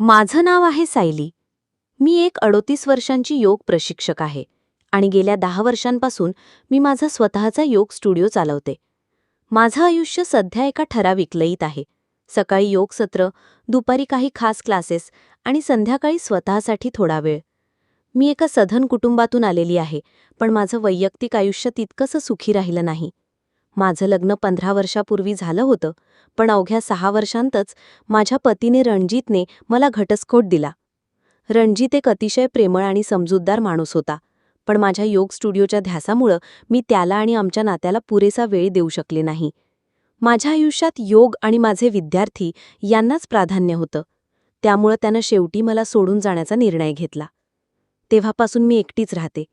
माझं नाव आहे सायली. मी एक अडोतीस वर्षांची योग प्रशिक्षक आहे आणि गेल्या दहा वर्षांपासून मी माझा स्वतःचा योग स्टुडिओ चालवते. माझं आयुष्य सध्या एका ठराविक लयीत आहे. सकाळी योग सत्र दुपारी काही खास क्लासेस आणि संध्याकाळी स्वतःसाठी थोडा वेळ. मी एका सधन कुटुंबातून आलेली आहे पण माझं वैयक्तिक आयुष्य तितकंसं सुखी राहिलं नाही. माझं लग्न पंधरा वर्षापूर्वी झालं होतं पण अवघ्या सहा वर्षांतच माझ्या पतीने रणजितने मला घटस्फोट दिला. रणजित एक अतिशय प्रेमळ आणि समजूतदार माणूस होता पण माझ्या योग स्टुडिओच्या ध्यासामुळं मी त्याला आणि आमच्या नात्याला पुरेसा वेळ देऊ शकले नाही. माझ्या आयुष्यात योग आणि माझे विद्यार्थी यांनाच प्राधान्य होतं. त्यामुळं त्यानं शेवटी मला सोडून जाण्याचा निर्णय घेतला. तेव्हापासून मी एकटीच राहते.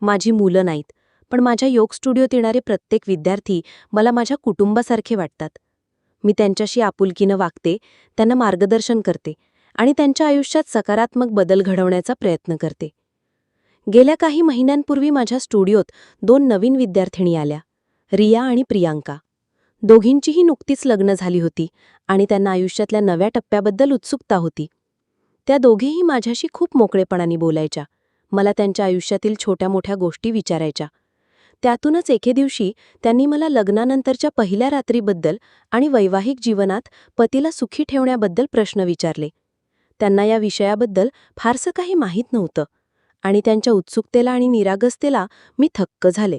माझी मुलं नाहीत. पण माझ्या योग स्टुडिओत येणारे प्रत्येक विद्यार्थी मला माझ्या कुटुंबासारखे वाटतात. मी त्यांच्याशी आपुलकीनं वागते त्यांना मार्गदर्शन करते आणि त्यांच्या आयुष्यात सकारात्मक बदल घडवण्याचा प्रयत्न करते. गेल्या काही महिन्यांपूर्वी माझ्या स्टुडिओत दोन नवीन विद्यार्थिनी आल्या रिया आणि प्रियांका. दोघींचीही नुकतीच लग्न झाली होती आणि त्यांना आयुष्यातल्या नव्या टप्प्याबद्दल उत्सुकता होती. त्या दोघेही माझ्याशी खूप मोकळेपणाने बोलायच्या मला त्यांच्या आयुष्यातील छोट्या मोठ्या गोष्टी विचारायच्या त्यातूनच एके दिवशी त्यांनी मला लग्नानंतरच्या पहिल्या रात्रीबद्दल आणि वैवाहिक जीवनात पतीला सुखी ठेवण्याबद्दल प्रश्न विचारले. त्यांना या विषयाबद्दल फारसं काही माहीत नव्हतं आणि त्यांच्या उत्सुकतेला आणि निरागसतेला मी थक्क झाले.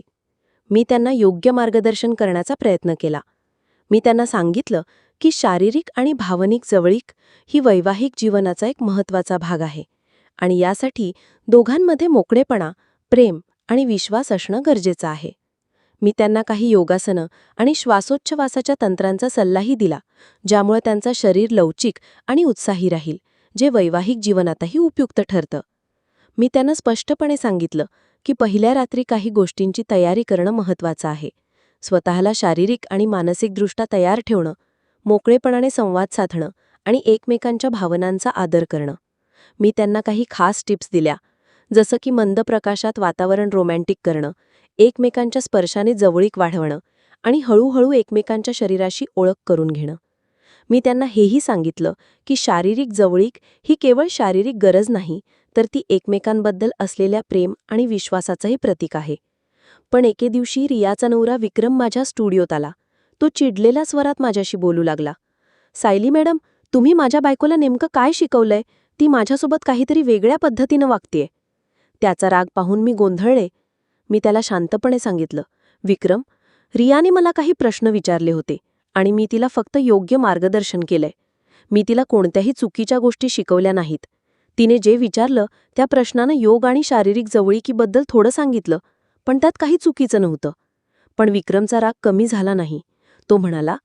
मी त्यांना योग्य मार्गदर्शन करण्याचा प्रयत्न केला. मी त्यांना सांगितलं की शारीरिक आणि भावनिक जवळीक ही वैवाहिक जीवनाचा एक महत्त्वाचा भाग आहे आणि यासाठी दोघांमध्ये मोकळेपणा प्रेम आणि विश्वास असणं गरजेचं आहे. मी त्यांना काही योगासनं आणि श्वासोच्छवासाच्या तंत्रांचा सल्लाही दिला ज्यामुळे त्यांचं शरीर लवचिक आणि उत्साही राहील जे वैवाहिक जीवनातही उपयुक्त ठरतं. मी त्यांना स्पष्टपणे सांगितलं की पहिल्या रात्री काही गोष्टींची तयारी करणं महत्त्वाचं आहे. स्वतःला शारीरिक आणि मानसिकदृष्ट्या तयार ठेवणं मोकळेपणाने संवाद साधणं आणि एकमेकांच्या भावनांचा आदर करणं. मी त्यांना काही खास टिप्स दिल्या जसं की मंद प्रकाशात वातावरण रोमॅन्टिक करणं एकमेकांच्या स्पर्शाने जवळीक वाढवणं आणि हळूहळू एकमेकांच्या शरीराशी ओळख करून घेणं. मी त्यांना हेही सांगितलं की शारीरिक जवळीक ही केवळ शारीरिक गरज नाही तर ती एकमेकांबद्दल असलेल्या प्रेम आणि विश्वासाचंही प्रतीक आहे. पण एके दिवशी रियाचा नवरा विक्रम माझ्या स्टुडिओत आला. तो चिडलेल्या स्वरात माझ्याशी बोलू लागला. सायली मॅडम तुम्ही माझ्या बायकोला नेमकं काय शिकवलंय? ती माझ्यासोबत काहीतरी वेगळ्या पद्धतीनं वागतेय. त्याचा राग पाहून मी गोंधळले. मी त्याला शांतपणे सांगितलं विक्रम रियाने मला काही प्रश्न विचारले होते आणि मी तिला फक्त योग्य मार्गदर्शन केलंय. मी तिला कोणत्याही चुकीच्या गोष्टी शिकवल्या नाहीत. तिने जे विचारलं त्या प्रश्नानं योग आणि शारीरिक जवळीकीबद्दल थोडं सांगितलं पण त्यात काही चुकीचं नव्हतं. पण विक्रमचा राग कमी झाला नाही. तो म्हणाला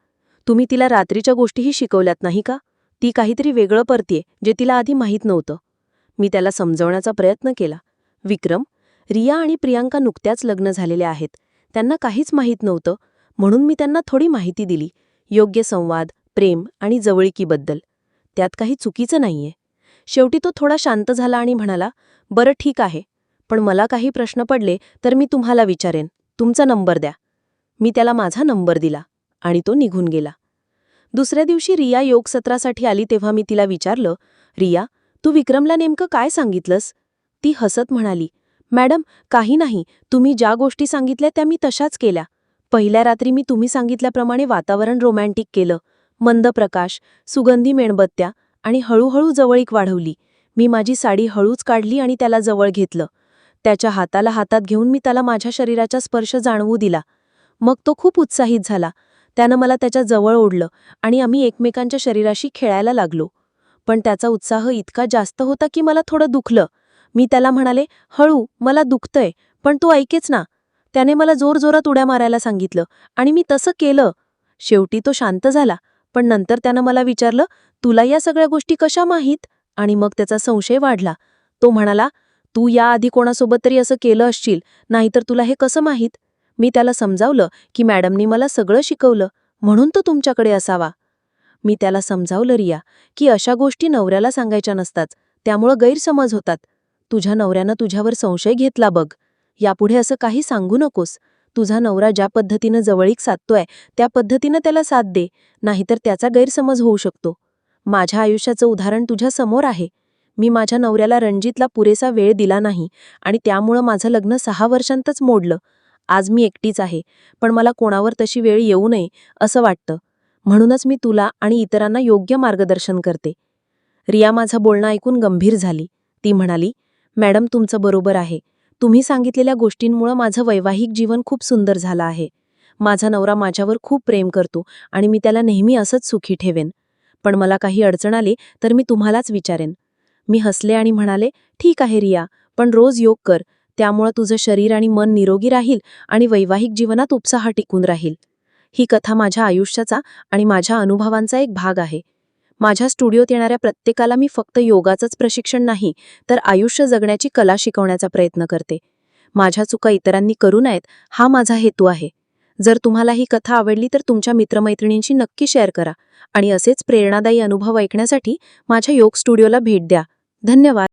तुम्ही तिला रात्रीच्या गोष्टीही शिकवल्यात नाही का? ती काहीतरी वेगळं परतीये जे तिला आधी माहीत नव्हतं. मी त्याला समजवण्याचा प्रयत्न केला. विक्रम रिया आणि प्रियांका नुकत्याच लग्न झालेल्या आहेत. त्यांना काहीच माहीत नव्हतं म्हणून मी त्यांना थोडी माहिती दिली योग्य संवाद प्रेम आणि जवळीकीबद्दल. त्यात काही चुकीचं नाहीये. शेवटी तो थोडा शांत झाला आणि म्हणाला बरं ठीक आहे. पण मला काही प्रश्न पडले तर मी तुम्हाला विचारेन. तुमचा नंबर द्या. मी त्याला माझा नंबर दिला आणि तो निघून गेला. दुसऱ्या दिवशी रिया योगसत्रासाठी आली तेव्हा मी तिला विचारलं रिया तू विक्रमला नेमकं काय सांगितलंस? ती हसत म्हणाली मॅडम काही नाही. तुम्ही ज्या गोष्टी सांगितल्या त्या मी तशाच केल्या. पहिल्या रात्री मी तुम्ही सांगितल्याप्रमाणे वातावरण रोमॅन्टिक केलं. मंद प्रकाश सुगंधी मेणबत्त्या आणि हळूहळू जवळीक वाढवली. मी माझी साडी हळूच काढली आणि त्याला जवळ घेतलं. त्याच्या हाताला हातात घेऊन मी त्याला माझ्या शरीराचा स्पर्श जाणवू दिला. मग तो खूप उत्साहित झाला. त्यानं मला त्याच्याजवळ ओढलं आणि आम्ही एकमेकांच्या शरीराशी खेळायला लागलो. पण त्याचा उत्साह इतका जास्त होता की मला थोडं दुखलं. मी त्याला म्हणाले हळू मला दुखतंय पण तू ऐकेच ना. त्याने मला जोरजोरात उड्या मारायला सांगितलं आणि मी तसं केलं. शेवटी तो शांत झाला पण नंतर त्यानं मला विचारलं तुला या सगळ्या गोष्टी कशा माहीत? आणि मग त्याचा संशय वाढला. तो म्हणाला तू याआधी कोणासोबत तरी असं केलं असशील नाहीतर तुला हे कसं माहीत? मी त्याला समजावलं की मॅडमनी मला सगळं शिकवलं म्हणून तो तुमच्याकडे असावा. मी त्याला समजावलं रिया की अशा गोष्टी नवऱ्याला सांगायच्या नसतात त्यामुळं गैरसमज होतात. तुझ्या नवऱ्यानं तुझ्यावर संशय घेतला बघ. यापुढे असं काही सांगू नकोस. तुझा नवरा ज्या पद्धतीनं जवळीक साधतोय त्या पद्धतीनं त्याला साथ दे. नाहीतर त्याचा गैरसमज होऊ शकतो. माझ्या आयुष्याचं उदाहरण तुझ्या समोर आहे. मी माझ्या नवऱ्याला रणजितला पुरेसा वेळ दिला नाही आणि त्यामुळं माझं लग्न सहा वर्षांतच मोडलं. आज मी एकटीच आहे पण मला कोणावर तशी वेळ येऊ नये असं वाटतं. म्हणूनच मी तुला आणि इतरांना योग्य मार्गदर्शन करते. रिया माझं बोलणं ऐकून गंभीर झाली. ती म्हणाली मॅडम तुमचं बरोबर आहे. तुम्ही सांगितलेल्या गोष्टींमुळं माझं वैवाहिक जीवन खूप सुंदर झालं आहे. माझा नवरा माझ्यावर खूप प्रेम करतो आणि मी त्याला नेहमी असंच सुखी ठेवेन. पण मला काही अडचण आली तर मी तुम्हालाच विचारेन. मी हसले आणि म्हणाले ठीक आहे रिया पण रोज योग कर. त्यामुळं तुझं शरीर आणि मन निरोगी राहील आणि वैवाहिक जीवनात उत्साह टिकून राहील. ही कथा माझ्या आयुष्याचा आणि माझ्या अनुभवांचा एक भाग आहे. माझ्या स्टुडिओत येणाऱ्या प्रत्येकाला मी फक्त योगाचंच प्रशिक्षण नाही तर आयुष्य जगण्याची कला शिकवण्याचा प्रयत्न करते. माझ्या चुका इतरांनी करू नयेत हा माझा हेतू आहे. जर तुम्हाला ही कथा आवडली तर तुमच्या मित्रमैत्रिणींशी नक्की शेअर करा आणि असेच प्रेरणादायी अनुभव ऐकण्यासाठी माझ्या योग स्टुडिओला भेट द्या. धन्यवाद.